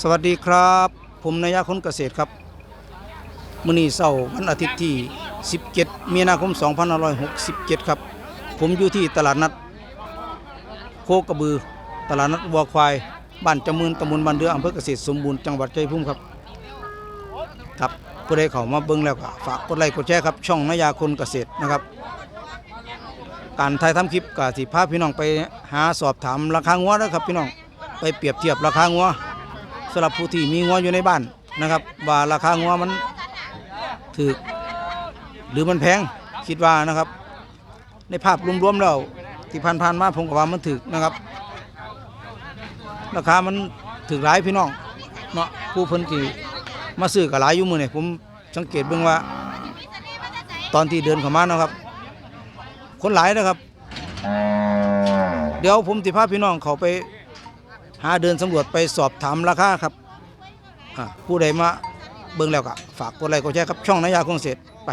สวัสดีครับ ผมนายาคนเกษตรครับมื้อนี้เสาร์วันอาทิตย์ที่ 17 มีนาคม 2567 ครับ ผมอยู่ที่ตลาดนัด โคกระบือ ตลาดนัดวัวควาย บ้านจำมืนตำบลบ้านเดืออำเภอเกษตรสมบูรณ์ จังหวัดชัยภูมิครับ ครับผู้ใดเข้ามาเบิ่งแล้วก็ฝากกดไลค์กดแชร์ครับ ช่องนายาคนเกษตรนะครับ การถ่ายทำคลิปก็สิพาพี่น้องไปหาสอบถามราคางัวนะครับพี่น้อง ไปเปรียบเทียบราคางัว สำหรับผู้ที่มีงัวอยู่ในบ้านนะครับ ว่าราคางัวมันถูกหรือมันแพงคิดว่านะครับ ในภาพรวมๆแล้วที่ผ่านๆมาผมก็ว่ามันถูกนะครับ ราคามันถูกหลายพี่น้องเนาะผู้เพิ่นที่มาซื้อก็หลายอยู่มื้อนี่ยผมสังเกตเบิ่งว่า ตอนที่เดินเข้ามานะครับ คนหลายนะครับ เดี๋ยวผมสิพาพี่น้องเขาไป หาเดินสำรวจไปสอบถามราคาครับผู้ใดมาเบิ่งแล้วก็ฝากกดไลค์กดแชร์ครับช่องนายาคงเสร็จไป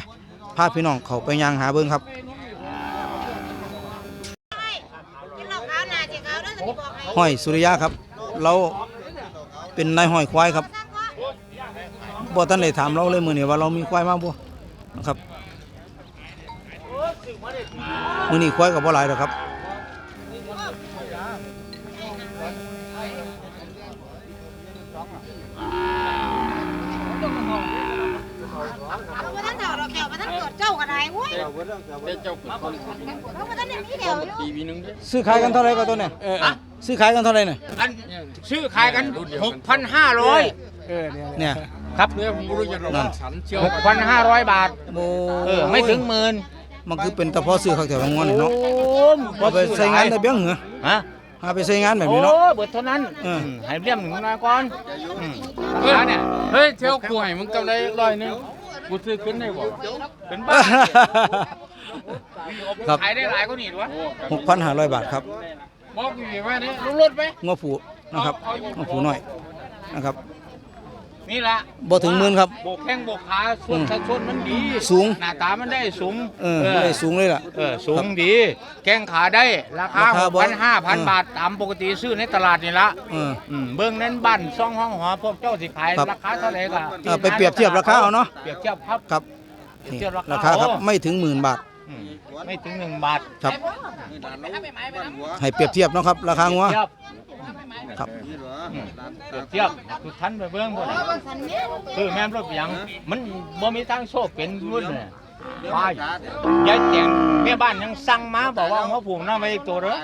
พาพี่น้องเขาไปยังหาเบิ่งครับห้อยสุริยะครับ เราเป็นนายห้อยควายครับบ่ทันได้ถามเราเลยมื้อนี้ว่าเรามีควายมากบ่นะครับมือนี้ควายก็บ่หลายดอกครับ เอาบ่ทันเฒ่าดอกแก้วบ่ทันเกิดเว้ยเจ้าขุนคนเอาบ่ทันได้มีแถวอยู่ปีวีนึงเด้อซื้อขายกันเท่าไหร่ก็ตัวเนี่ยซื้อขายกันเท่าไหร่เนี่ยอันซื้อขายกัน6,500เออเนี่ยเนี่ยครับเรื่องผมรู้จักหรู้ฉันเชื่อ6,500บาทโอ้เออไม่ถึงหมื่นมันคือเป็นตะพอซื้อข้าวแถวงอนเนาะมเอไปใส่งานได้เบี้ยงเหรอฮะเอาไปใส่งานแบบนี้เนาะโอ้เบิดเท่านั้นเอออืมให้เรียมหนึ่งมาก่อนเฮ้ยเนี่ยเฮ้ยเที่ยวกล้วยมึงกำไรร้อยนึง กูซื้อขึ้นได้บ่เป็นบ้าครับขายได้หลายกว่านี้วะหกพันห้าร้อยบาทครับบอกอยู่ว่าเนี่ยลุงรถไหมงอผูนะครับงอผูน้อยนะครับ นี่ละบ่ถึงหมื่นครับโบกแข้งโบกขาส่วนสัดส่วนมันดีสูง หน้าตามันได้สูงเออไม่ได้สูงเลยล่ะ เออสูงดี แข้งขาได้ราคาราคาหกบ่พันห้าพันเออบาทตามปกติซื้อในตลาดนี่ละเอออืมเบื้องนั้นบ้านซ่องห้องหอพวกเจ้าสิขายครับราคาเท่าไหร่ก็เออไปเปรียบเทียบราคาเอาเนาะ เปรียบเทียบครับ ครับเปรียบนี่เทียบราราคาคาครับโอ้ไม่ถึงหมื่นบาทอืมไม่ถึงหนึ่งบาทครับ ให้เปรียบเทียบเนาะครับราคางัวเทียบ ครับอืมเปรียบเทียบทุกท่านไปเบื้องบนสันแม่นคือแม่นรถหยังมันบ่มีทางโชคเป็นรุ่นเลยไปยายแจงแม่บ้านยังสั่งมาบอกว่าหัวผูกหน้าไว้อีกตัวเด้อ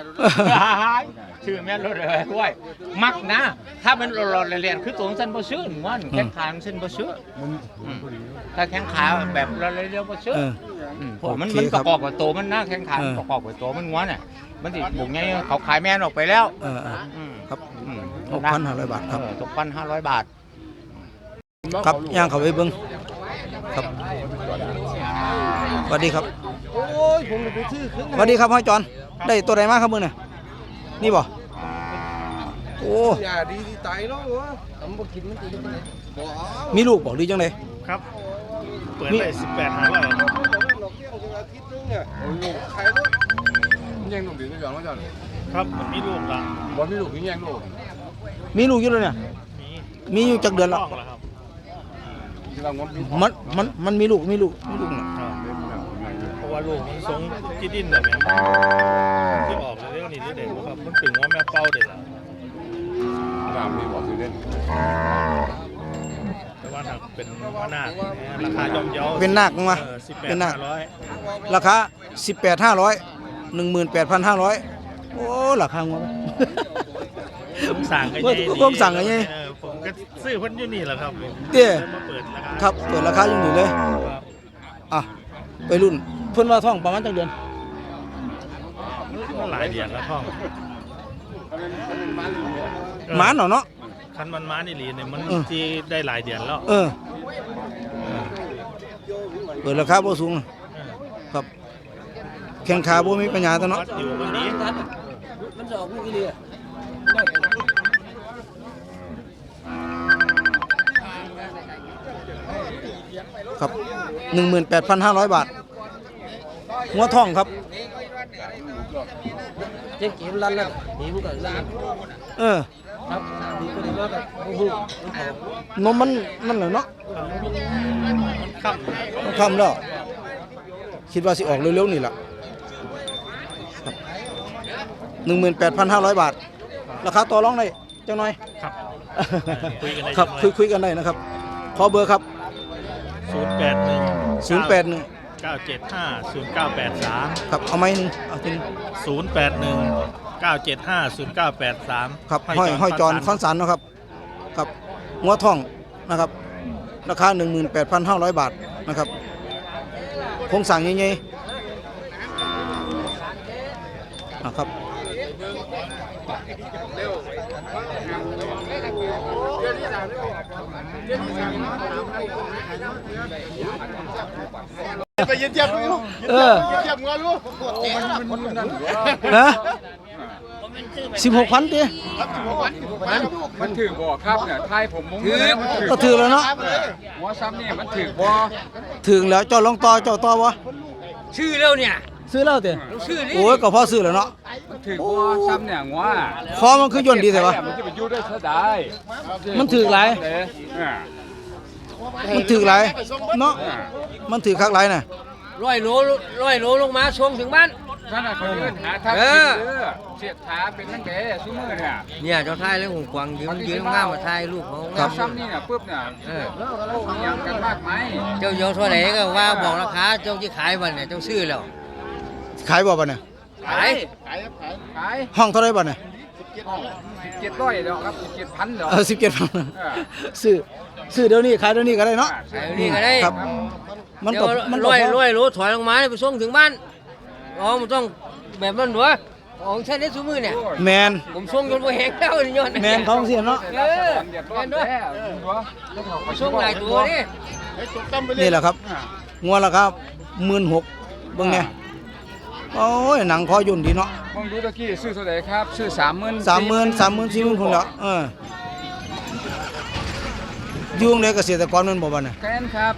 ชื่อแม่นรถเลยด้วยมักนะ ถ้ามันหลอดๆเลียนๆคือตัวเส้นบ่ซื้อหนึ่งวันแข้งขาเส้นบ่ซื้ออืมถ้าแข้งขาแบบเราเรียวๆบ่ซื้อเออมเพราะมันโอเคมันคปรับระกอบกับตัวมันนะแข้งขาเออประกอบกับตัวมันง้วนน่ะ มันสิบุกไงเขาขายแม่นออกไปแล้วเออเอออืมครับอืมหกพันห้าร้อยบาทครับหกพันห้าร้อยบาท ครับย่างเขาไปเบิ้งครับสวัสดีครับโอ้ยผมไปซื้อเครื่องสวัสดีครับห้อยจอนได้ตัวใดมาครับมึงเนี่ยนี่บ่โอ้ยาดีที่ไตแล้ววะทำบ่กินมันตีกันเลยบ่เอามีลูกบ่หรือจังไดครับ เปิดไปสิบแปดหาร้อยดอกเกี้ยวจังอาทิตย์นึงเนี่ยโอ้ยขายรถ ยังหนุ่มดีไม่ยอมว่าจันครับมันมีลูกละบ่มีลูกมีแย่งลูกมีลูกอยู่แล้วเนี่ย มีมีอยู่จักเดือนแล้วกแล้วครับที่เรางดมีมันมันมันมีลูกมีลูกมีลูกเนี่ยเพราะว่าลูกมันทรงจีดินแบบนี้ที่ออกเลยเรื่องนี้เด็กครับมันถึงว่าแม่เป้าเด็กละน้ำมีบ่ซื้อเล่นแต่ว่าหากเป็นว่านาคราคาย่อมเยาเป็นนาคมาสิบแปเป็ด นนาห้าคร้อยราคา18 500 18,500โอ้ราคางว ผมสั่งกันว่าผมสั่งกันไง เออผมก็ซื้อเพิ่นอยู่นี่แหละครับเตี้ยมาเปิดราคาครับเปิดราคาอยู่นี่เลย อะ ไปรุ่น เพิ่นว่าท้องประมาณจักเดือน มันหลายเดือนแล้วท่องหมานเนาะเนาะ คันมันม้านี่ลีเนี่ยมันเออที่ได้หลายเดือนแล้วเออ เปิดราคาบ่สูง ครับ แข่งขาบ่มีปัญหาตัวเนาะอยู่วันนี้มันจะออกลูกอีเลียครับ18,500 บาทงัวท่องครับเจ๊กีมรันแล้วหนีมันก็รันเออครับดีอ้นมมันนั่นแหละเนาะมันคำมันคำแล้วคิดว่าสิออกเร็วๆนี่แหละ หนึ่งหมื่นแปดพันห้าร้อยบาท ราคาต่อรองได้จังหน่อย ครับ คุยกันได้รับคุยคุยกันได้นะครับ ขอเบอร์ครับ ศูนย์แปดหนึ่งศูนย์แปดหนึ่งเก้าเจ็ดห้าศูนย์เก้าแปดสามครับเอาไหมหนึ่งเอาทีหงศูนย์แปดหนึ่งเก้าเจ็ดห้าศูนย์เก้าแปดสามครับห้อยห้อยจอนคอนสันนะครับครับงัวท่องนะครับ ราคาหนึ่งหมื่นแปดพันห้าร้อยบาทนะครับคงสั่งยังไงนะครับ ไปยืนเทียบดูเออเทียบงัวรู้นะสิบหกพันตีมันถือบ่ครับเนี่ยทายผมมุ้งถือมันถือก็ถือแล้วเนาะหัวซ้ำนี่มันถือบ่ถึงแล้วเจ้าลองต่อเจ้าต่อวะชื่อแล้วเนี่ย ซื้อแล้วเต้ชื่อนี่โอ้ยก็พอซื้อแล้วเนาะมันถือบ่ซ้ำเนี่ยหัวคอมันคือย่นดีแต่วะมันจะไปอยู่ได้เท่าใดมันถือหลายเด้ออ่ามันถือหลายเนาะมันถือคักหลายน่ะร้อยโลร้อยโลลงมาส่งถึงบ้านนั่นน่ะเขาเดินหาทางเอกินอเด้อเสียดขาเป็นนั่นเด้ซุมื้อเนี่ยเนี่ยเจ้าทายแล้วผมกวางยืนยืนง่ามมาทายลูกเขาหัวซ้ำนี่น่ะปึ๊บเนี่ยเออโอ้ยยังกันมากไหมเจ้าโยเท่าไหร่ก็ว่าบอกราคาเจ้าที่ขายวันเนี่ยเจ้าซื้อแล้ว ขายบ่บ่เนี่ยขายขายห้องเท่าไรบ่เนี่ย1700ดอกครับ17,000ดอกเออสิบเจ็ดพันเออซื้อซื้อเดี๋ยวนี้ขายเดี๋ยวนี้ก็ได้เนาะขายนี่ก็ได้ครับมันเดี๋ก็ยวมันก็ร้อยพอร้อยโลถอยลงมาไปส่งถึงบ้านอ๋อมันต้องแบบนั้นหรอของใช้ในสมือเนี่ยแมนผมส่งจนบ่แห้งแล้วนี่ย้อนแมนท้องเสียเนาะเออเดือดร้อแม่นนด้วยแท้หัวส่งหลายตัวนี่นี่แหละครับงัวราคาหมื่นหกเบิ่งเนี่ย โอ้ยหนังคอย่นดีเนาะมองดูตะกี้ซื้อเท่าไหร่ครับ ซื้อ30,000สามหมื่นสามหมื่นสี่หมื่นคนละเออยุ่งเลยเกษตรกรมันบ่บ่เนี่ยแกนครับ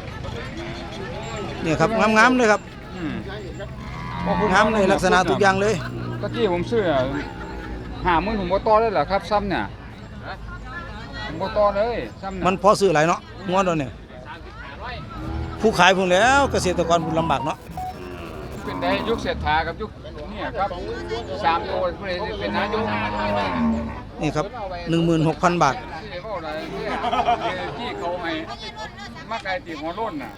เนี่ยครับงามๆเลยครับอืมงามเลยลักษณะทุกอย่างเลย ตะกี้ผมซื้อหาหมื่นผมบ่ต่อเลยเหรอครับซ้ำเนี่ยผมบ่ต่อเลยซ้ำเนี่ยมันพอซื้อหลายเนาะงัวตัวเนี่ยผู้ขายพุ่นแล้วเกษตรกรพุ่นลำบากเนาะ เป็นได้ยุคเศรษฐากับยุคเนี่ยครับสามตัวเพิ่นได้เป็นนายกนี่ครับ 16,000 บาทที่ได้เว้าอะไรเนี่ยที่เขาให้มาไกลตีหัวโล้นน่ะ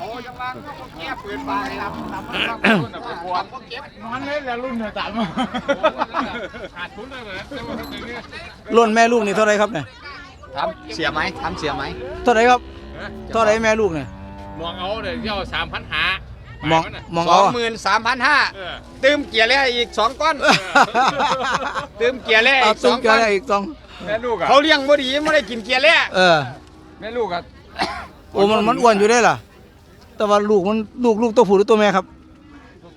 โอ้ยยังว่าเขาแก้ปืนไปครับตามมาหัวโล้นน่ะไปบวชนอนเลยแล้วรุ่นเธอตามขาดทุนเลยนะแต่ว่าทำอย่างนี้ล้นแม่ลูกนี่เท่าไหรครับเนี่ยทำเสียไหมทำเสียไหมเท่าไหรครับเท่าไหรแม่ลูกเนี่ย มองเอาเดี๋ยวเจ้าสามพันหามองมองสเอาองอะหมื่นสามพันห้าเออตืมเกียร์แล้วอีกสองก้อนตืมเกียร์แล้วเอาอีกสตุ้อมงเกลืก้ออนได้อีกสองแม่ลูกอะเขาเลี้ยงบ่ดีไม่ได้กินเกียร์แล้วเออแม่ลูกอะโอ้มันมันอ้วนอยู่ได้ล่ะ แต่ว่าลูกมันลูกลูกตัวผู้หรือตัวแม่ครับ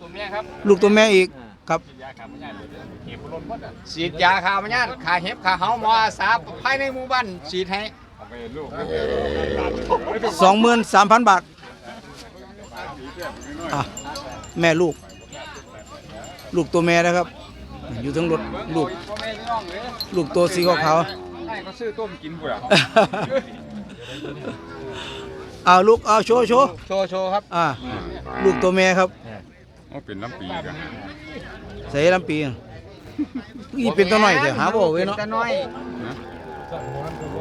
ตัวเมียครับลูกตัวแม่อีกครับยาขาดไม่ได้เลยเก็บลมหมดอะฉีดยาฆ่าพยาธิฆ่าเห็บฆ่าเห่าหมออาสาภายในหมู่บ้านฉีดให้เอาไปลูก สองหมื่นสามพันบาทอะแม่ลูก ลูกตัวแม่นะครับ อยู่ทั้งรถลูกพ่อแม่พี่น้องเลยลูกตัวสีขาวให้เขาซื้อต้มกินเบื่อๆเอาลูกเอาโชว์โชว์โชว์โชว์ครับอ่าลูกตัวแม่ครับเอาเป็นน้ำปีกันใส่ลำปีอีเป็นตัวน้อยเถอะหาบ่เว้ยเนาะตาน้อย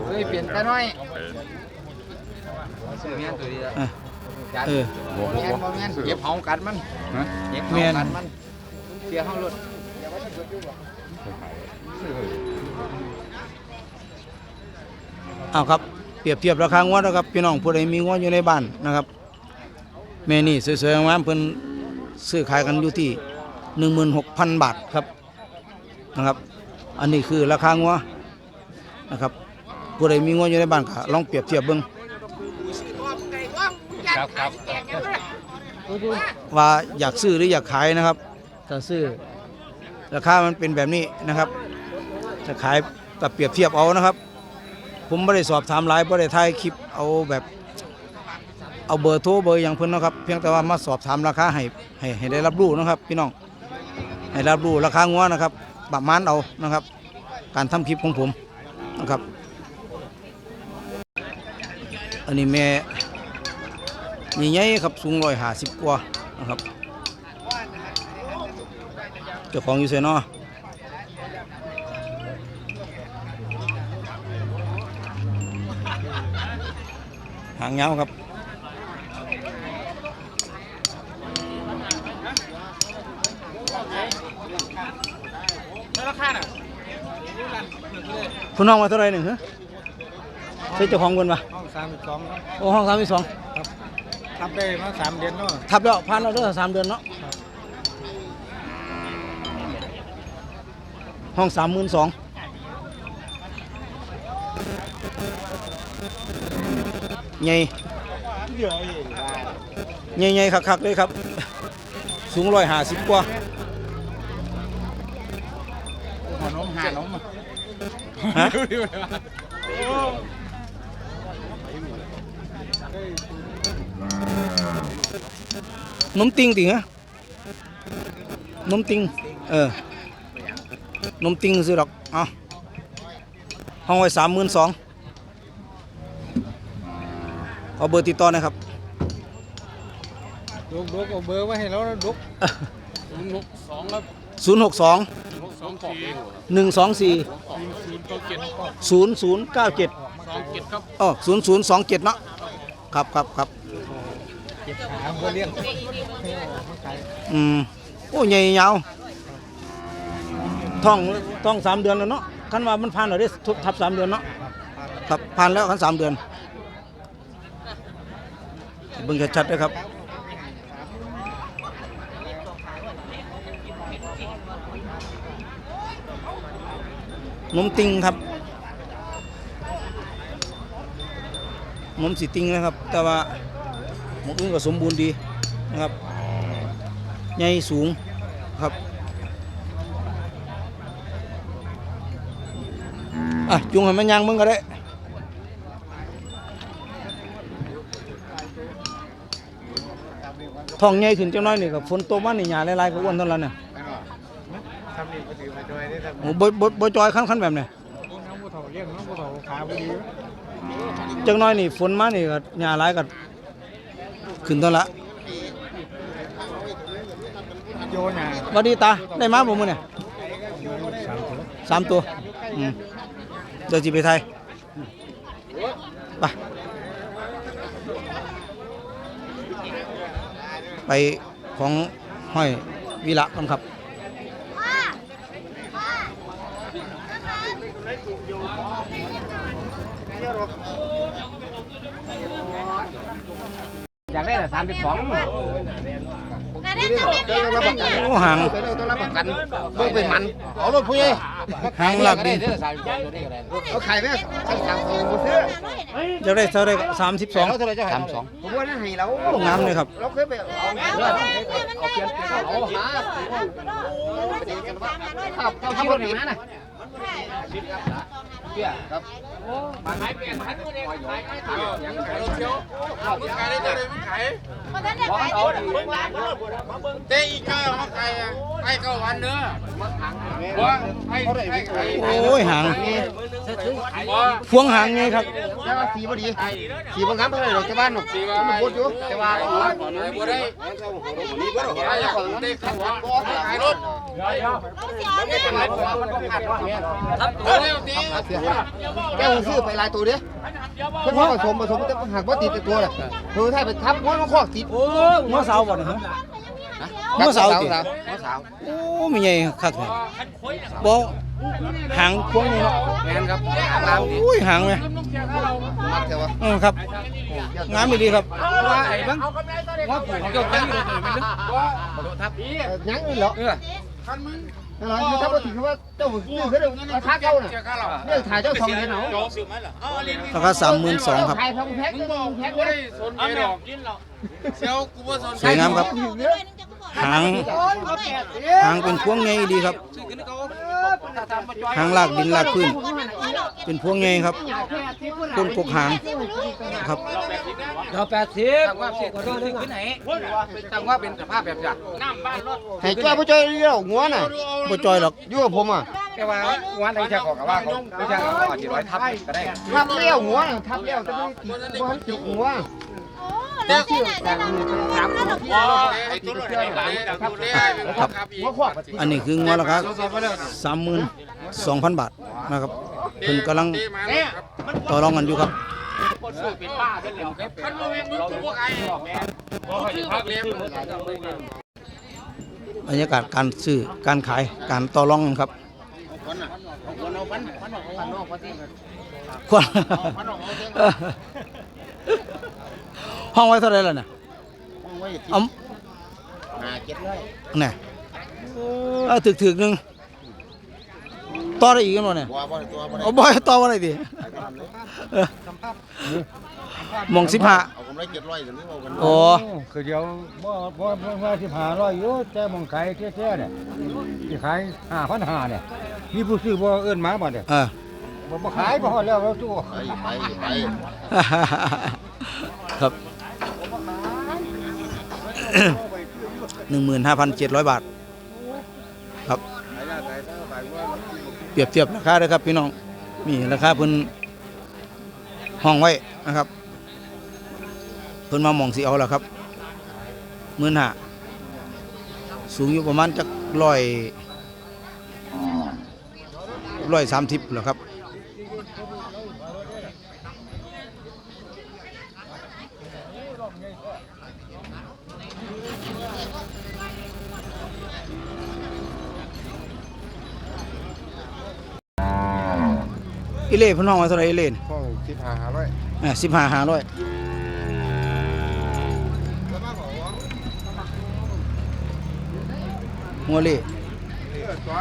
เฮ้ยเปลี่ยนตาน้อยอะเออแม่นบ่แม่นเก็บเห่ากัดมันฮะเก็บแม่เห่านกัดมันเสียเห่ารถเอาครับเปรียบเทียบราคางวดนะครับพี่น้องผู้ใดมีงวดอยู่ในบ้านนะครับแม่นี่สวยๆงามๆเพิ่นซื้อขายกันอยู่ที่ 16,000 บาทครับนะครับ อันนี้คือราคางวด นะครับผู้ใดมีงวดอยู่ในบ้านก็ลองเปรียบเทียบเบิ่งครับครับว่าอยากซื้อหรืออยากขายนะครับถ้าซื้อราคามันเป็นแบบนี้นะครับจะขายก็เปรียบเทียบเอานะครับ ผมไม่ได้สอบถามหลายไม่ได้ถ่ายคลิปเอาแบบเอาเบอร์โทรเบอร์อย่างเพิ่นเนาะครับ เพียงแต่ว่ามาสอบถามราคาให้ให้ให้ได้รับรู้นะครับ พี่น้องให้รับรู้ราคางัวนะครับประมาณเอานะครับ การทำคลิปของผม นะครับ อันนี้แม่ใหญ่ๆครับสูงร้อยห้าสิบกว่านะครับเจ้าของอยู่ไสเนาะหางเงาครับ คุณน้องมาเท่าไหรหนึ่งฮะใช่เจ้าของเงินปะห้องสามสิบสองโอ้ห้องสามสองทับได้มาสามเดือนเนาะทับแล้วพันเราเด้อสามเดือนเนาะห้องสามหมื่นสองใหญ่เดี๋ยวอีกใหญ่ๆคักๆเลยครับ สูงร้อยห้าสิบกว่า ขนมหานม ฮะนมติงติงฮะนมติง เออนมติงซื้อดอกเอาห้องไว้สามหมื่นสองเอาเบอร์ติดต่อหนะครับ ดุกดุกเอาเบอร์ไว้ให้เราแล้วดุกศูนย์หก สองหนึ่งสองสี่ศูนย์ศูนย์เก้าเจ็ดอ๋อศูนย์ศูนย์สองเจ็ดเนาะครับครับครับเก็บขาเพื่อเลี้ยงอืมโอ้ใหญ่ยาวท้องท้องสามเดือนแล้วเนาะคันว่ามันผ่านแล้วได้ทุบทับสามเดือนเนาะครับผ่านแล้วคันสามเดือนเบิ่งชัดๆเลยครับ นมติงครับนมสีติงนะครับ แต่ว่าหมกอื่นก็สมบูรณ์ดีนะครับใหญ่สูงครับอะจุงให้มันยังมึงก็ได้ท้องใหญ่ขึ้นจังน้อยนี่กับฝนตกมานี่หญ้าหลายๆก็อ้วนเท่านั้นน่ะ นี่ก็ถือมาด้วยได้ทำโอ้บ่บ่บ่จอยคันๆแบบนี้น้องผู้เฒ่าเลี้ยงน้องผู้เฒ่าขาพอดีจังน้อยนี่ฝนมานี่ก็หญ้าหลายก็ขึ้นเท่าละโยนอะสวัสดีตาได้มาบ่มื้อเนี่ยสามตัวอืมเดี๋ยวสิไปไทยไปไปของห้อยวีระกันครับ อยากได้แต่สามสิบสองนาเด็กจะไม่เลี้ยงไม่เลี้ยงโอ้ห่างต้องรับประกันเบิ่งเป็นมันเอารถพี่ห่างหลักดินเขาขายไหมขายสามสองบ่ซื้อจะได้เท่าไรสามสิบสองเท่าไหร่เจ้าสามสองผมว่านั่นให้เรางามเลยครับเราเคยไปเอาเอาได้มันได้เอาหาเอาเข้าเข้ารถหนีมาน่ะเปี้ยครับบอกเขาดิเต้อีกามาไก่ไก่เก้าวันเนื้อว่าไอ้ไอ้ไก่โอ้ยห่างพวงห่างไงครับแต่ว่าสีบ่ดีสีบ่งามเท่าไหร่หรอกแต่บ้านหนกสีมันพูดอยู่แต่ว่าบ่ได้ไอ้ของเต้ขับขายรถแกคงซื้อไปหลายตัวเด้เพิ่นว่าผสมผสมแต่หากว่าติดแต่ตัวน่ะเพิ่นถ้าไปทับหัวมันคอติดโอ้หัวเสาบ่นะฮะหัวเสาติหัวเสาโอ้ไม่ใหญ่คักเลยบ่ห่างพวงนี่เนาะแม่นครับงามดีโอ้ยห่างไหมมักแต่ว่าเออครับงามดีครับว่าไอ้บังว่าผมเจ้าจังเลยมันลึกทับยังนี่เหรอเออ นั่นแหละคือถ้าบ่ถึงว่าเจ้าซื้อคือราคาเก่าน่ะเนี่ยถ่ายเจ้าสองเดือนเอาราคาสามหมื่นสองครับ ถ่ายทองแพ็คทองแพ็คเลยสนใจหรอกกินหรอกเซียวกูว่าสนสวยงามครับ หางหางเป็นพวงใหญ่ดีครับหางลากดินลากพื้น เป็นพวงใหญ่ครับก้นกกหางครับเราแปดสิบว่าสิบกว่าตัวนึงขึ้นไหนตั้งว่าเป็นสภาพแบบจัดน้ำบ้านรถให้จ้าผู้ช่วยเลี้ยวหัวน่ะบ่จอยหรอกอยู่กับผมอะเแต่ว่าวันไหนจะขอกับว่าเขาไม่ใช่เขาอาจจะร้อยทับก็ได้ทับเลี้ยวหัวทับเลี้ยวจะไม่ติดบ่ให้ติดหัว เราเจ๊ไหนได้เราถ้าเราพี่ครับอันนี้คืองวดราคาสามหมื่นสองพันบาทนะครับคุณกำลังต่อรองกันอยู่ครับบรรยากาศการซื้อการขายการต่อรองกันครับค ห้องไว้เท่าไหรล่ะเนี่ยเอาหาเจ็ดร้อยเนี่ยเออถึกถึกๆหนึ่งต่อได้อีกกันบ่เนี่ยบ่บ่ตัวบ่ได้เอาบ่ให้ต่อบ่ได้ดิเออหมองสิบห้าเอากำไรเจ็ดร้อยเดี๋ยวนี้เอากันโอ้คือเดียวบ่บ่บ่ว่าสิบห้าร้อยอยู่แต่มองขายแท้ๆเนี่ยสิขายห้าพันห้าเนี่ยมีผู้ซื้อบ่เอิ้นมาบ่เนี่ยเออบ่บ่ขายบ่ฮอดแล้วเราตู้ไปไปไปครับ หนึ่งหมื่นห้าพันเจ็ดร้อยบาท ครับ เปรียบเทียบราคาเลยครับพี่น้องมีราคาเพิ่นห้องไว้นะครับ เพิ่นมาหมองสีเอาแล้วครับหมื่นห้าสูงอยู่ประมาณจักร้อยร้อยสามสิบเหรอครับ อีเล่เพิ่นห้องไว้เท่าไหรอีเล่นห้องสิบห้าห้าร้อยอ่าสิบห้าห้าร้อยหัวเล่ตัว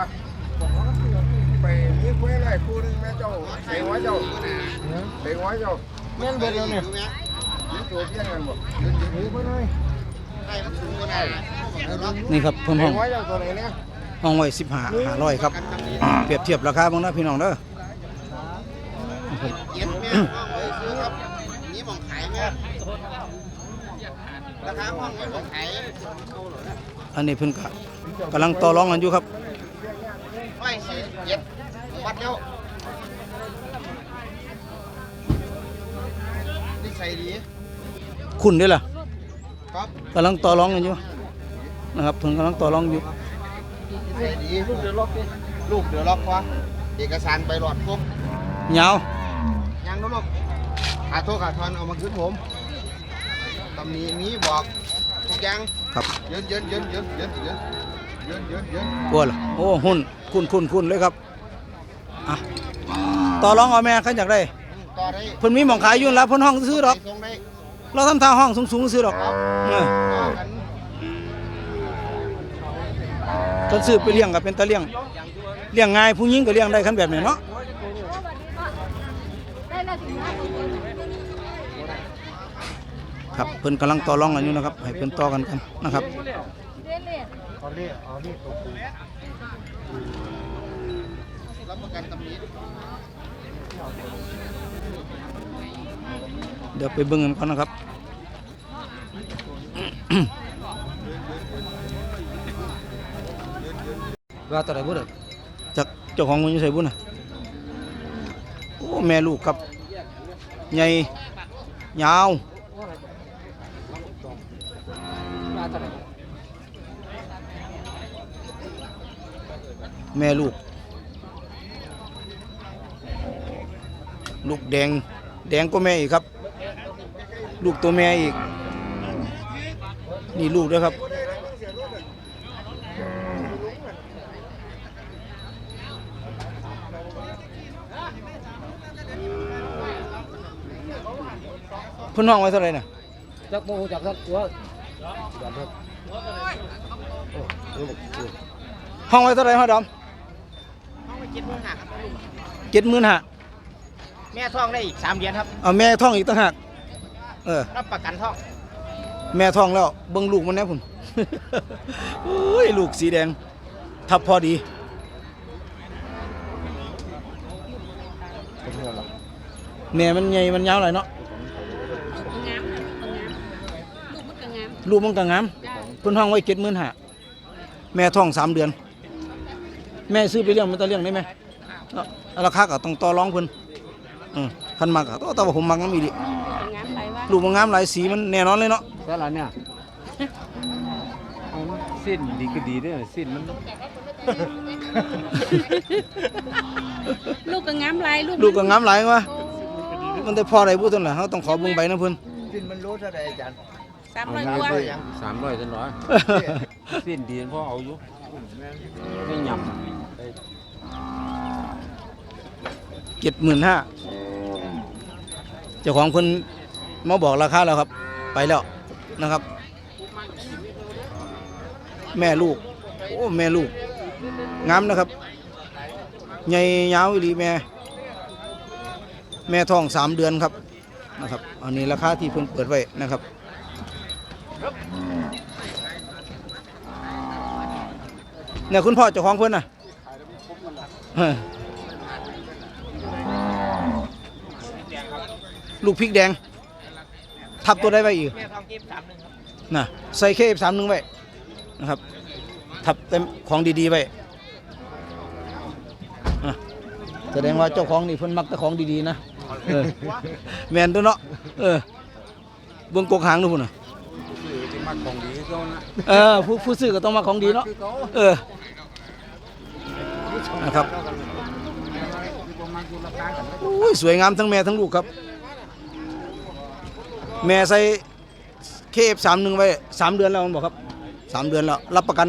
ไปมีคุยอะไรคู่นึงแม่เจ้าเสียงว่าเจ้าเสียงว่าเจ้าแม่นเบิดแล้วเนี่ยมีตัวเพี้ยนกันบ่ยืนยืนไปหน่อยนี่ครับเพิ่นเสีห้ยองงว่าเจ้าตัวไหนเนี่ยห้องไว้สิบห้าห้าร้อยครับเปรียบเทียบราคาบ้างนะพี่น้องเด้อ เจ็ดแม่ซื้อครับนี่มองขายแม่ราคาห้องไม่มองขายอันนี้เพิ่นก็กำลังต่อรองกันอยู่ครับร้อยสี่เจ็ดวัดแล้วนิสัยดีคุณเด้อล่ะครับกำลังต่อรองกันอยู่นะครับเพิ่นกำลังต่อรองอยู่นิสัยดีลูกเดือดล็อกลูกเดือดล็อกวะเอกสารไปหลอดพวกยาว ยังนะลูกขาโทษขาทอนเอามาคืนผมตำหนี้นี้บอกทุกอย่างครับเยินเยินเยินเยินเยินเยินเยินเยินเยินกลัวล่ะโอ้หุ่นคุณคุณคุณเลยครับอะต่อรองเอาแม่ขันอยากได้ต่อได้เพิ่นมีหมองขายอยู่แล้วเพิ่นห้องซื้อดอก ส่งได้เราทำทางห้องสูงๆซื้อดอกเออต่อกันคันซื้อไปเลี้ยงก็เป็นตาเลี้ยงเลี้ยงง่ายผู้หญิงก็เลี้ยงได้คันแบบนี้เนาะ ได้แล้วถึงห้าคน ครับเพิ่นกำลังต่อรองกันอยู่นะครับ ให้เพิ่นต่อกันกันนะครับเล่นเล่นเอานี่เอานี่ตัวกูรับประกันตำหนี้เดี๋ยวไปเบิ่งกันก่อนนะครับว่าต่อไหนบุญจากเจ้าของมันอยู่ใส่บุญน่ะโอ้แม่ลูกครับใหญ่ยาว แม่ลูก ลูกแดง แดงก็แม่อีกครับ ลูกตัวแม่อีก นี่ลูกด้วยครับ เพิ่นห้องไว้เท่าไหร่น่ะจักโมจักสักตัวจักครับห้องไว้เท่าไหร่ฮะดอมห้องไป เจ็ดหมื่นห้าครับลูกเจ็ดหมื่นห้าแม่ท้องได้อีกสามเดือนครับเอาแม่ท้องอีกต่างหากเออ รับประกันท้องแม่ท้องแล้วเบิ่งลูกมันแน่พุ่น โอ้ย ลูกสีแดง ทับพอดีแม่มันใหญ่มันยาวหลายเนาะงามลูกมันก็งามลูกมันก็งามเพิ่นห้องไว้เจ็ดหมื่นห้าแม่ท้องสามเดือน แม่ซื้อไปเลี้ยงมันจะเลี้ยงได้ไหมเนาะราคาก็ต้องต่อรองเพิ่นอืมคันมากก็แต่ว่าผมมักน้ำอีดิงามไปว่าลูกมันงามหลายสีมันแน่นอนเลยเนาะแต่ละเนี่ยเอามันสิ้นดีก็ดีเด้อสิ้นมันลูกก็งามหลายลูกลูกก็งามหลายวะมันได้พออะไรพูดตรงไหนเขาต้องขอเบิ่งใบนะเพิ่นสิ้นมันรู้เท่าใดอาจารย์สามร้อยกว่าสามร้อยจังหน่อยสิ้นดีพ่อเอาอยู่ไม่หย เจ็ดหมื่นห้าเจ้าของเพิ่นมาบอกราคาแล้วครับ ไปแล้วนะครับ แม่ลูก โอ้ แม่ลูกงามนะครับใหญ่ยาวอีหลีแม่ แม่ท้องสามเดือนครับนะครับ อันนี้ราคาที่เพิ่นเปิดไว้นะครับเนี่ยคุณพ่อเจ้าของเพิ่นน่ะ ลูกพริกแดง ทับตัวได้ไว้อีกแม่ทองกิฟสามหนึ่งครับนะใส่เคฟสามหนึ่งไว้นะครับ ทับเต็มของดีๆไว้แสดงว่าเจ้าของนี่เพิ่นมักแต่ของดีๆนะแมนตัวเนาะเออเบิ่งกกหางดูพุ่นน่ะำที่มาของดีเขานะเออผู้ผู้ซื้อก็ต้องมาของดีเนาะเออนะครับ อุ้ยสวยงามทั้งแม่ทั้งลูกครับ แม่ใส่เคฟสามหนึ่งไว้สามเดือนแล้วมันบอกครับสามเดือนแล้วรับประกัน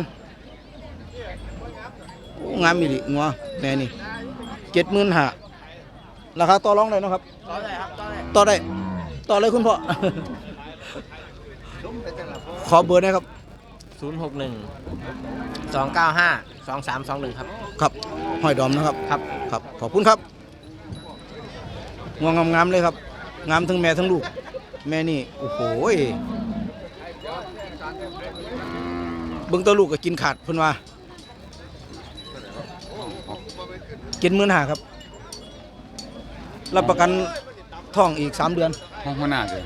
โอ้งามอีหลีงัวแม่นี่เจ็ดหมื่นห้าราคาต่อรองได้เนาะครับต่อได้ครับต่อได้ต่อได้ต่อเลยคุณพ่อขอเบอร์หนะครับศูนย์หกหนึ่งสองเก้าห้าสองสามสองหนึ่งครับ ครับหอยดอมนะครับ ครับ ครับ ขอบคุณครับ งวงงามๆเลยครับ งามทั้งแม่ทั้งลูก แม่นี่ โอ้โหยเบิ่งตัวลูกก็กินขาดเพิ่นว่ากินมื้อหาครับ รับประกันท้องอีก3เดือนห้องหัวหน้าเลย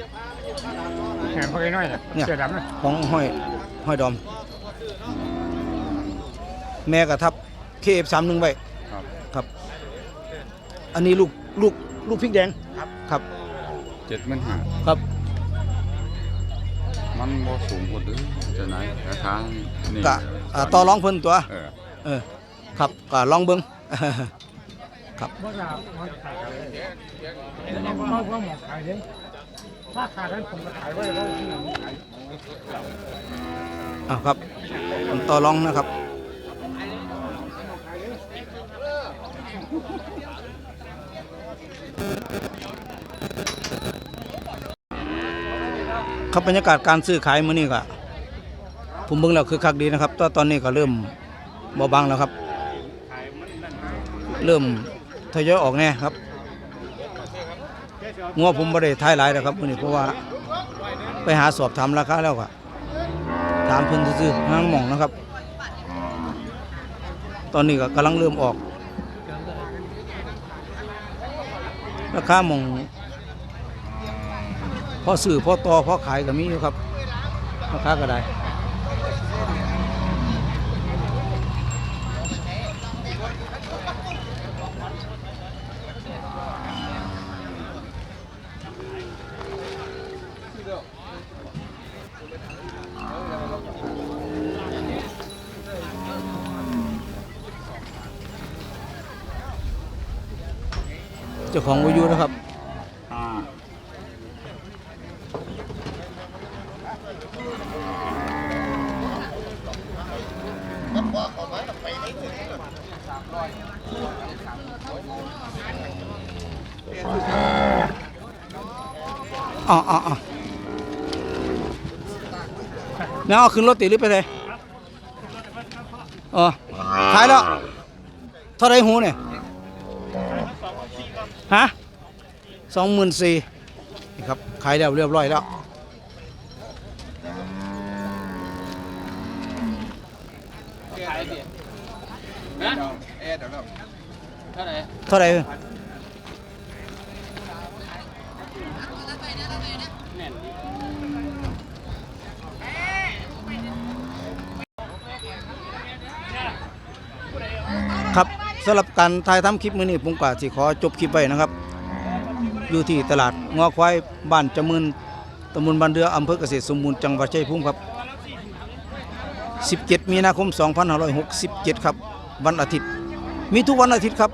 แหมพอไอ้น้อยเนี่ยเสื้อดำนะของห้อยห้อยดอม แม่กระทับเคฟสามหนึ่งไว้ครับครับอันนี้ลูกลูก ลูกพริกแดงครับ ครับเจ็ดหมื่นห้าครับ มันบ่สูงกว่าเดิมจะไหนราคานี่กะอ่าต่อรองเพิ่นตัว เออเออ ครับก็ลองเบิ่งครับอ้าวครับผมต่อรองนะครับ ครับบรรยากาศการซื้อขายมื้อนี้ก็ผมเบิ่งแล้วคือคักดีนะครับแต่ตอนนี้ก็เริ่มเบาบางแล้วครับ เริ่มทยอยออกแน่ครับงัวผมบ่ได้ทายหลายนะครับมื้อนี้เพราะว่าไปหาสอบถามราคาแล้วก็ถามเพิ่นซื่อๆทางหม่องนะครับ ตอนนี้ก็กำลังเริ่มออก ราคาหม่อง อซื้อพอต่อพอขายก็มีอยู่ครับราคาก็ได้เจ้าของวายุนะครับ แม่เอาขึ้นรถติหรือไปเลยอ๋อขายแล้วเท่าไรหูเนี่ยฮะสองหมื่นสี่นี่ครับขายแล้วเรียบร้อยแล้วเท่าไหร่ ครับสำหรับการถ่ายทำคลิปมือนี้ผมก็สิขอจบคลิปไว้นะครับ อยู่ที่ตลาดงัวควายบ้านจำมืนตำบลบ้านเรืออำเภอเกษตรสมบูรณ์จังหวัดชัยภูมิครับ 17 มีนาคม 2567 ครับ วันอาทิตย์ มีทุกวันอาทิตย์ครับ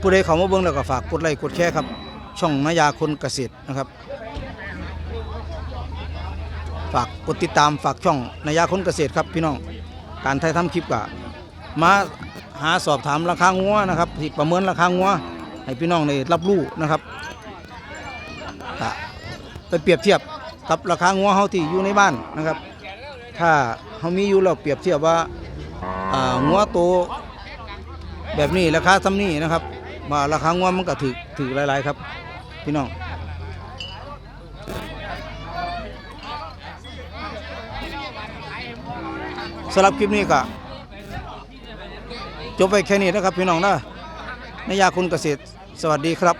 ผู้ใดเข้ามาเบิ่งแล้วก็ฝากกดไลค์กดแชร์ครับ ช่องนายาคนเกษตรนะครับ ฝากกดติดตามฝากช่องนายาคนเกษตรครับพี่น้องการถ่ายทำคลิปก็มา หาสอบถามราคางัวนะครับที่ประเมินราคางัวให้พี่น้องได้รับรู้นะครับก็ไปเปรียบเทียบกับราคางัวเฮาที่อยู่ในบ้านนะครับ ถ้าเฮามีอยู่แล้วเปรียบเทียบว่าอ่างัวโตแบบนี้ราคาซ้ำนี้นะครับว่าราคางัวมันก็ถือถือหลายๆครับ พี่น้องสำหรับคลิปนี้ก็ จบไปแค่นี้นะครับพี่น้องนะนายาคุณเกษตร สวัสดีครับ